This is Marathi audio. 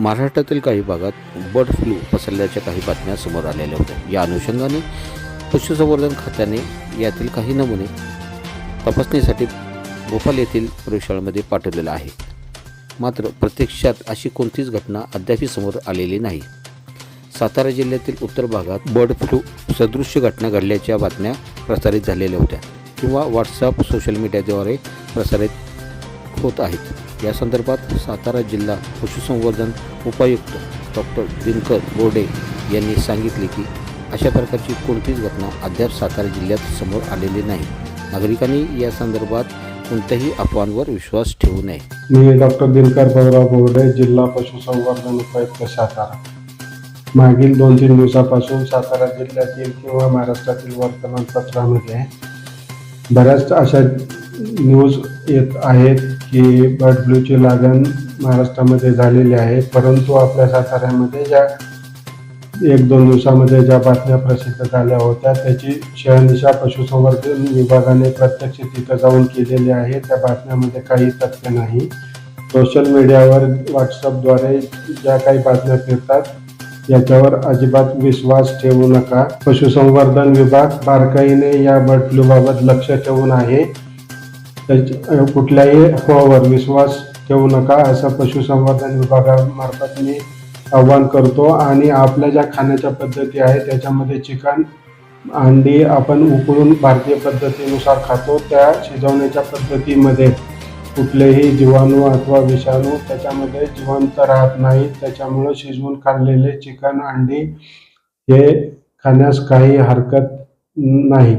महाराष्ट्रातील काही भागात बर्ड फ्लू पसरल्याच्या काही बातम्या समोर आलेल्या होत्या. या अनुषंगाने पशुसंवर्धन खात्याने यातील काही नमुने तपासणीसाठी भोपाल येथील प्रयोगशाळेमध्ये पाठवलेला आहे. मात्र प्रत्यक्षात अशी कोणतीच घटना अद्याप समोर आलेली नाही. सातारा जिल्ह्यातील उत्तर भागात बर्ड फ्लू सदृश्य घटना घडल्याच्या बातम्या प्रसारित झालेल्या होत्या किंवा व्हॉट्सअप सोशल मीडियाद्वारे प्रसारित होत आहेत. या संदर्भात सातारा जिल्हा पशुसंवर्धन उपायुक्त डॉक्टर दिनकर बोर्डे यांनी सांगितले की अशा प्रकारची कोणतीच घटना अद्याप सातारा जिल्ह्यात समोर आलेली नाही. नागरिकांनी या संदर्भात कोणत्याही अफवांवर विश्वास ठेवू नये. मी डॉक्टर दिनकर भाऊराव बोर्डे जिल्हा पशुसंवर्धन उपायुक्त सातारा. मागील दोन तीन दिवसापासून सातारा जिल्ह्यातील किंवा महाराष्ट्रातील वर्तमानपत्रामध्ये बऱ्याच अशा न्यूज येत आहेत. की बर्ड फ्लूची लागण महाराष्ट्रामध्ये झालेली आहे परंतु आपल्या साताऱ्यामध्ये ज्या एक दोन दिवसामध्ये ज्या बातम्या प्रसिद्ध झाल्या होत्या त्याची शहनिशा पशुसंवर्धन विभागाने प्रत्यक्ष तिथं जाऊन केलेली आहे. त्या बातम्यामध्ये काही तथ्य नाही. सोशल मीडियावर व्हॉट्सअपद्वारे ज्या काही बातम्या फिरतात याच्यावर अजिबात विश्वास ठेवू नका. पशुसंवर्धन विभाग बारकाईने या बर्ड फ्लूबाबत लक्ष ठेवून आहे. त्याच्या- कुठल्याही अफवावर विश्वास ठेवू नका असं पशुसंवर्धन विभागामार्फत मी आव्हान करतो. आणि आपल्या ज्या खाण्याच्या पद्धती आहेत त्याच्यामध्ये चिकन अंडी आपण उकळून भारतीय पद्धतीनुसार खातो. त्या शिजवण्याच्या पद्धतीमध्ये कुठलेही जीवाणू अथवा विषाणू त्याच्यामध्ये जिवंत राहत नाहीत. त्याच्यामुळं शिजवून खाल्लेले चिकन अंडी हे खाण्यास काही हरकत नाही.